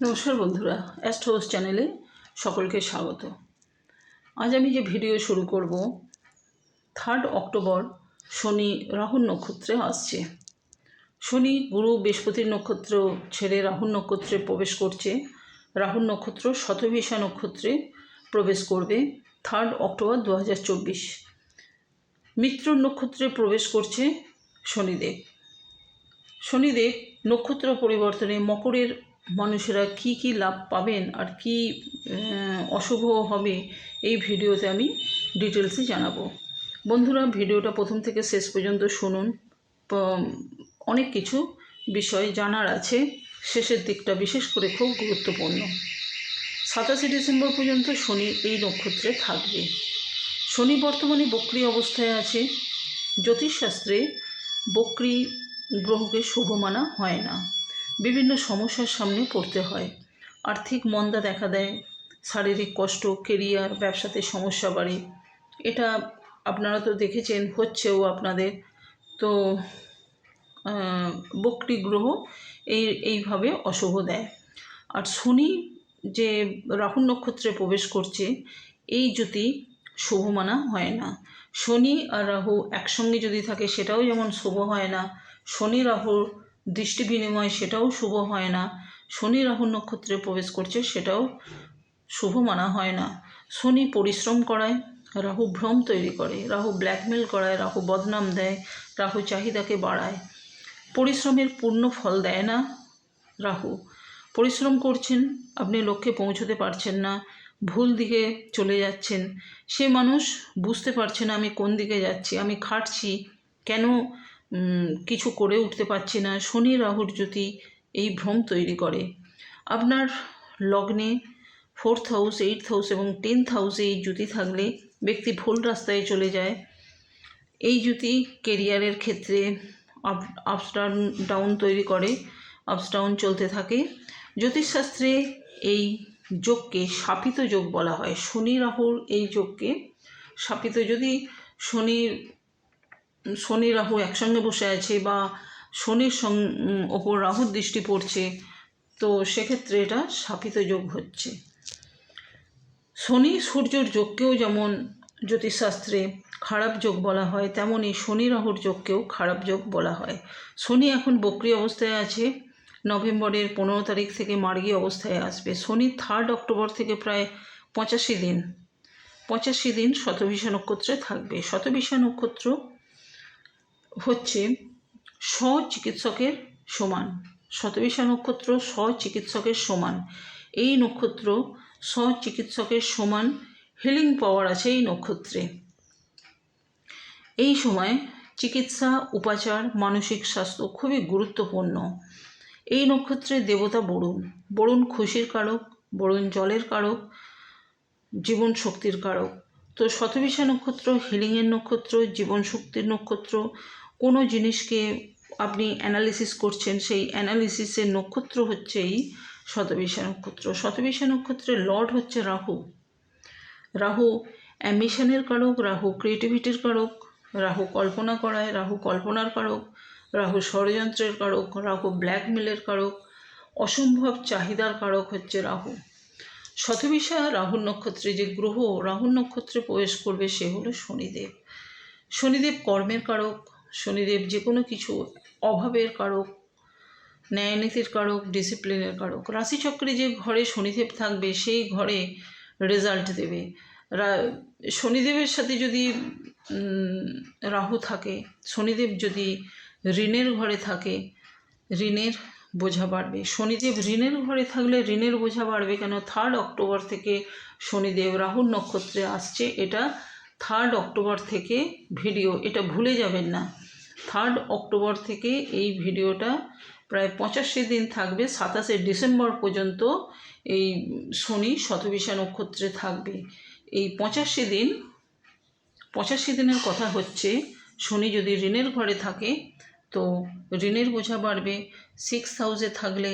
নমস্কার বন্ধুরা asked house চ্যানেলে সকলকে স্বাগত। আজ আমি যে ভিডিও শুরু করব থার্ড অক্টোবর শনি রাহুল নক্ষত্রে আসছে। শনি গুরু বৃহস্পতির নক্ষত্র ছেড়ে রাহুল নক্ষত্রে প্রবেশ করছে। রাহুল নক্ষত্র শতভিষা নক্ষত্রে প্রবেশ করবে থার্ড অক্টোবর দু হাজার চব্বিশ। মিত্র নক্ষত্রে প্রবেশ করছে শনিদেব। শনিদেব নক্ষত্র পরিবর্তনে মকরের মানুষেরা কি কি লাভ পাবেন আর কি অশুভ হবে, এই ভিডিওতে আমি ডিটেলসে জানাব। বন্ধুরা, ভিডিওটা প্রথম থেকে শেষ পর্যন্ত শুনুন। অনেক কিছু বিষয় জানার আছে। শেষের দিকটা বিশেষ করে খুব গুরুত্বপূর্ণ। সাতাশে ডিসেম্বর পর্যন্ত শনি এই নক্ষত্রে থাকবে। শনি বর্তমানে বক্রি অবস্থায় আছে। জ্যোতিষশাস্ত্রে বক্রি গ্রহকে শুভ মানা হয় না। বিভিন্ন সমস্যার সামনে পড়তে হয়। আর্থিক মন্দা দেখা দেয়, শারীরিক কষ্ট কেরিয়ার ব্যবসাতে সমস্যা বাড়ে। এটা আপনারা তো দেখেছেন, হচ্ছেও আপনাদের। তো বক্রি গ্রহ এই, এইভাবে অশুভ দেয়। আর শনি যে রাহু নক্ষত্রে প্রবেশ করছে, এই জ্যোতি শুভ মানা হয় না। শনি আর রাহু একসঙ্গে যদি থাকে, সেটাও যেমন শুভ হয় না, শনি রাহুর দৃষ্টি বিনিময় সেটাও শুভ হয় না। শনি রাহু নক্ষত্রে প্রবেশ করছে সেটাও শুভ মানা হয় না। শনি পরিশ্রম করায়, রাহু ভ্রম তৈরি করে, রাহু ব্ল্যাকমেল করায়, রাহু বদনাম দেয়, রাহু চাহিদাকে বাড়ায়। পরিশ্রমের পূর্ণ ফল দেয় না রাহু। পরিশ্রম করছেন, আপনি লক্ষ্যে পৌঁছতে পারছেন না, ভুল দিকে চলে যাচ্ছেন। সে মানুষ বুঝতে পারছে না, আমি কোন দিকে যাচ্ছি, আমি খাটছি, কেন কিছু করে উঠতে পারছি না। শনি রাহুর জ্যোতি এই ভ্রম তৈরি করে। আপনার লগ্নে ফোর্থ হাউস এইট হাউস এবং টেন্থ হাউসে এই জ্যোতি থাকলে ব্যক্তি ভুল রাস্তায় চলে যায়। এই জ্যোতি কেরিয়ারের ক্ষেত্রে আপ আপস ডাউন ডাউন তৈরি করে আপস ডাউন চলতে থাকে। জ্যোতিষশাস্ত্রে এই যোগকে শাপিত যোগ বলা হয়। শনি রাহুর এই যোগকে শাপিত। যদি শনির শনি রাহু একসঙ্গে বসে আছে বা শনির ওপর রাহুর দৃষ্টি পড়ছে, তো সেক্ষেত্রে এটা স্থাপিত যোগ হচ্ছে। শনি সূর্যর যোগকেও যেমন জ্যোতিষশাস্ত্রে খারাপ যোগ বলা হয় তেমনই শনি রাহুর যোগকেও খারাপ যোগ বলা হয়। শনি এখন বক্রি অবস্থায় আছে, নভেম্বরের পনেরো তারিখ থেকে মার্গী অবস্থায় আসবে। শনি থার্ড অক্টোবর থেকে প্রায় পঁচাশি দিন পঁচাশি দিন শতভিষা নক্ষত্রে থাকবে। শতভিষা নক্ষত্র হচ্ছে স্বচিকিৎসকের সমান, শতবিশা নক্ষত্র স্বচিকিৎসকের সমান। এই নক্ষত্র স্বচিকিৎসকের সমান হিলিং পাওয়ার আছে এই নক্ষত্রে। এই সময় চিকিৎসা, উপাচার, মানসিক স্বাস্থ্য খুবই গুরুত্বপূর্ণ। এই নক্ষত্রের দেবতা বরুণ। বরুণ খুশির কারক, বরুণ জলের কারক, জীবন শক্তির কারক। তো শতবিশা নক্ষত্র হিলিংয়ের নক্ষত্র, জীবন শক্তির নক্ষত্র কোনো জিনিসকে আপনি অ্যানালিসিস করছেন, সেই অ্যানালিসিসের নক্ষত্র হচ্ছে এই শতবিশা নক্ষত্র। শতবিশা নক্ষত্রের লর্ড হচ্ছে রাহু। রাহু অ্যাম্বিশনের কারক, রাহু ক্রিয়েটিভিটির কারক, রাহু কল্পনা করায়, রাহু কল্পনার কারক, রাহু ষড়যন্ত্রের কারক, রাহু ব্ল্যাকমেলের কারক, অসম্ভব চাহিদার কারক হচ্ছে রাহু। শতবিশা রাহুর নক্ষত্রে যে গ্রহ, রাহুর নক্ষত্রে প্রবেশ করবে সে হলো শনিদেব। শনিদেব কর্মের কারক শনিদেব যে কোনো কিছু, অভাবের কারক, ন্যায়নীতির কারক ডিসিপ্লিনের কারক। রাশিচক্রে যে ঘরে শনিদেব থাকবে, সেই ঘরে রেজাল্ট দেবে। শনিদেবের সাথে যদি রাহু থাকে, শনিদেব যদি ঋণের ঘরে থাকে, ঋণের বোঝা বাড়বে। শনিদেব ঋণের ঘরে থাকলে ঋণের বোঝা বাড়বে কেন? থার্ড অক্টোবর থেকে শনিদেব রাহুর নক্ষত্রে আসছে, এটা থার্ড অক্টোবর থেকে ভিডিও এটা ভুলে যাবেন না। থার্ড অক্টোবর থেকে এই ভিডিওটা প্রায় পঁচাশি দিন থাকবে, সাতাশে ডিসেম্বর পর্যন্ত এই শনি শতবিশা নক্ষত্রে থাকবে। এই পঁচাশি দিন, পঁচাশি দিনের কথা হচ্ছে, শনি যদি ঋণের ঘরে থাকে, তো ঋণের বোঝা বাড়বে। সিক্স হাউসে থাকলে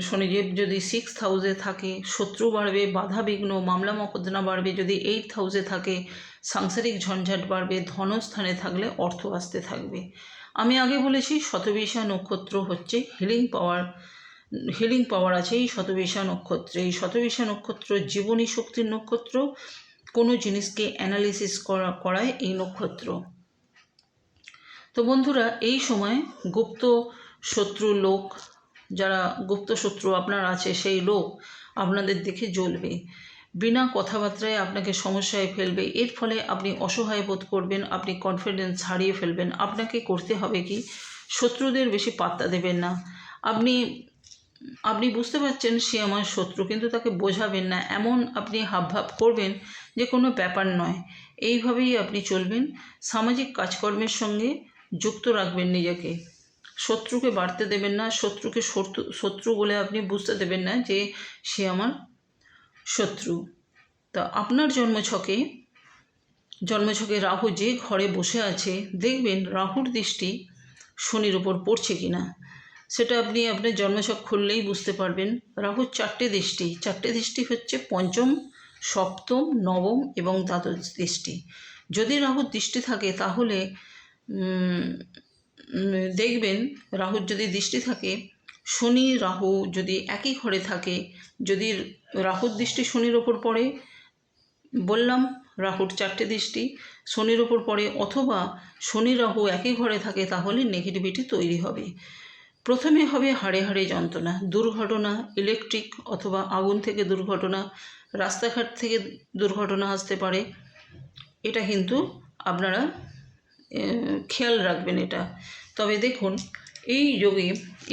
শনিদেব যদি সিক্স হাউসে থাকে, শত্রু বাড়বে, বাধা বিঘ্ন, মামলা মকদ্দমা বাড়বে, যদি এইট হাউসে থাকে, সাংসারিক ঝঞ্ঝাট বাড়বে, ধনস্থানে থাকলে অর্থ আসতে থাকবে। আমি আগে বলেছি শতবিশা নক্ষত্র হচ্ছে হিলিং পাওয়ার হিলিং পাওয়ার আছে এই শতবিশা নক্ষত্রে। এই শতবিশা নক্ষত্র জীবনী শক্তির নক্ষত্র। কোনো জিনিসকে অ্যানালিসিস করা, করায় এই নক্ষত্র। তো বন্ধুরা, এই সময় গুপ্ত, শত্রু, লোক যারা গুপ্ত শত্রু আপনার আছে, সেই লোক আপনাদের দেখে জ্বলবে। বিনা কথাবার্তায় আপনাকে সমস্যায় ফেলবে। এর ফলে আপনি অসহায় বোধ করবেন, আপনি কনফিডেন্স হারিয়ে ফেলবেন। আপনাকে করতে হবে কি? শত্রুদের বেশি পাত্তা দেবেন না। আপনি আপনি বুঝতে পারছেন সে আমার শত্রু, কিন্তু তাকে বোঝাবেন না। এমন আপনি হাবভাব করবেন যে কোনো ব্যাপার নয়। এইভাবেই আপনি চলবেন। সামাজিক কাজকর্মের সঙ্গে যুক্ত রাখবেন নিজেকে। শত্রুকে বাড়তে দেবেন না, শত্রুকে শত্রু শত্রু বলে আপনি বুঝতে দেবেন না যে সে আমার শত্রু। তা আপনার জন্মছকে জন্মছকে রাহু যে ঘরে বসে আছে, দেখবেন রাহুর দৃষ্টি শনির ওপর পড়ছে কি না সেটা আপনি আপনার জন্মছক খুললেই বুঝতে পারবেন। রাহুর চারটে দৃষ্টি চারটে দৃষ্টি হচ্ছে পঞ্চম, সপ্তম, নবম এবং দ্বাদশ দৃষ্টি। যদি রাহুর দৃষ্টি থাকে তাহলে দেখবেন রাহুর যদি দৃষ্টি থাকে, শনি রাহু যদি একই ঘরে থাকে, যদি রাহুর দৃষ্টি শনির ওপর পড়ে, বললাম রাহুর চারটে দৃষ্টি, শনির ওপর পড়ে অথবা শনি রাহু একই ঘরে থাকে, তাহলে নেগেটিভিটি তৈরি হবে। প্রথমে হবে হাড়ে হাড়ে যন্ত্রণা, দুর্ঘটনা ইলেকট্রিক অথবা আগুন থেকে দুর্ঘটনা, রাস্তাঘাট থেকে দুর্ঘটনা আসতে পারে। এটা কিন্তু আপনারা খেয়াল রাখবেন এটা। তবে দেখুন, এই যোগে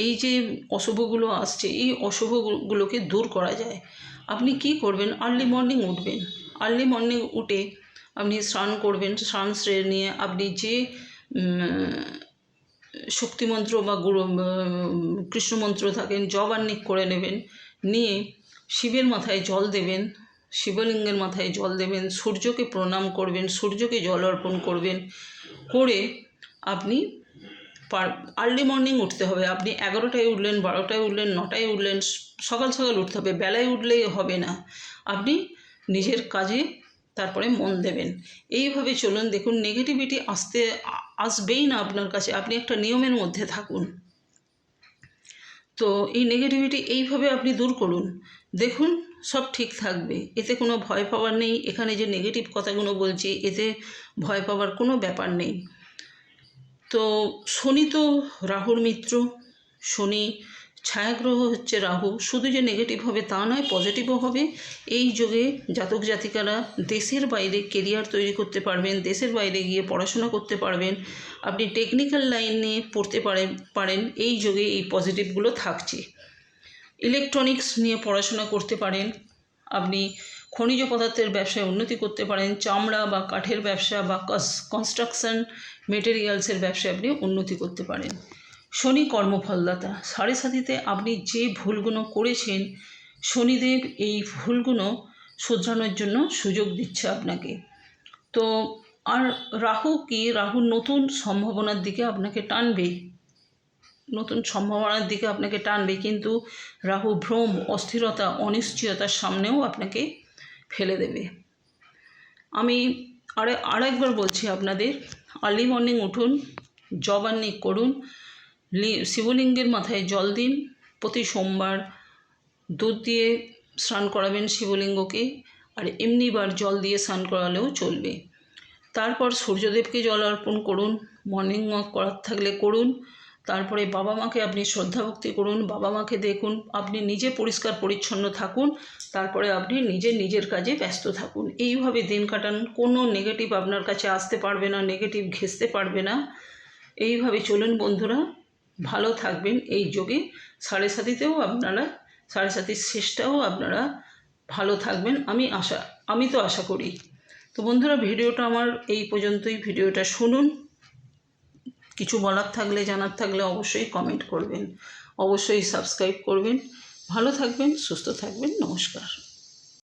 এই যে অশুভগুলো আসছে, এই অশুভগুলোকে দূর করা যায়। আপনি কি করবেন? আর্লি মর্নিং উঠবেন। আর্লি মর্নিং উঠে আপনি স্নান করবেন, স্নান সেরে নিয়ে আপনি যে শক্তিমন্ত্র বা গুরু কৃষ্ণমন্ত্র থাকেন জবান্নিক করে নেবেন, নিয়ে শিবের মাথায় জল দেবেন, শিবলিঙ্গের মাথায় জল দেবেন, সূর্যকে প্রণাম করবেন, সূর্যকে জল অর্পণ করবেন করে আপনি পার আর্লি মর্নিং উঠতে হবে। আপনি এগারোটায় উঠলেন, বারোটায় উঠলেন, নটায় উঠলেন সকাল সকাল উঠতে হবে। বেলায় উঠলেই হবে না। আপনি নিজের কাজে তারপরে মন দেবেন। এইভাবে চলুন, দেখুন নেগেটিভিটি আসতে আসবেই না আপনার কাছে। আপনি একটা নিয়মের মধ্যে থাকুন। তো এই নেগেটিভিটি এইভাবে আপনি দূর করুন। দেখুন সব ঠিক থাকবে। এতে কোনো ভয় পাওয়ার নেই। এখানে যে নেগেটিভ কথাগুলো বলছি, এতে ভয় পাওয়ার কোনো ব্যাপার নেই। তো শনি তো রাহুর মিত্র। শনি ছায়াগ্রহ হচ্ছে রাহু। শুধু যে নেগেটিভ হবে তা নয় পজিটিভও হবে। এই যুগে জাতক জাতিকারা দেশের বাইরে কেরিয়ার তৈরি করতে পারবেন, দেশের বাইরে গিয়ে পড়াশোনা করতে পারবেন। আপনি টেকনিক্যাল লাইন পড়তে পারেন পারেন। এই যুগে এই পজিটিভগুলো থাকছে। ইলেকট্রনিক্স নিয়ে পড়াশোনা করতে পারেন। আপনি খনিজ পদার্থের ব্যবসায় উন্নতি করতে পারেন। চামড়া বা কাঠের ব্যবসা বা কনস্ট্রাকশন মেটেরিয়ালসের ব্যবসায় আপনি উন্নতি করতে পারেন। শনি কর্মফলদাতা। সাড়ে সাথীতে আপনি যে ভুলগুলো করেছেন, শনিদেব এই ভুলগুলো শোধরানোর জন্য সুযোগ দিচ্ছে আপনাকে। তো আর রাহু কি? রাহু নতুন সম্ভাবনার দিকে আপনাকে টানবে। নতুন সম্ভাবনার দিকে আপনাকে টানবে, কিন্তু রাহু ভ্রম, অস্থিরতা, অনিশ্চয়তার সামনেও আপনাকে ফেলে দেবে। আমি আরে, আরেকবার বলছি আপনাদের আর্লি মর্নিং উঠুন জবান্নিক করুন শিবলিঙ্গের মাথায় জল দিন, প্রতি সোমবার দুধ দিয়ে স্নান করাবেন শিবলিঙ্গকে, আর এমনিবার জল দিয়ে স্নান করালেও চলবে। তারপর সূর্যদেবকে জল অর্পণ করুন মর্নিং ওয়াক করার থাকলে করুন তারপরে বাবা মাকে আপনি শ্রদ্ধা ভক্তি করুন বাবা মাকে দেখুন, আপনি নিজে পরিষ্কার পরিচ্ছন্ন থাকুন, তারপরে আপনি নিজে নিজের কাজে ব্যস্ত থাকুন। এইভাবে দিন কাটান, কোনো নেগেটিভ আপনার কাছে আসতে পারবে না নেগেটিভ ঘেঁচতে পারবে না। এইভাবে চলুন বন্ধুরা, ভালো থাকবেন। এই যোগে সাড়ে সাতিতেও আপনারা, সাড়ে সাতির শেষটাও আপনারা ভালো থাকবেন, আমি আশা, আমি তো আশা করি। তো বন্ধুরা, ভিডিওটা আমার এই পর্যন্তই। ভিডিওটা শুনুন। কিছু বলার থাকলে, জানার থাকলে অবশ্যই কমেন্ট করবেন। অবশ্যই সাবস্ক্রাইব করবেন। ভালো থাকবেন, সুস্থ থাকবেন। নমস্কার।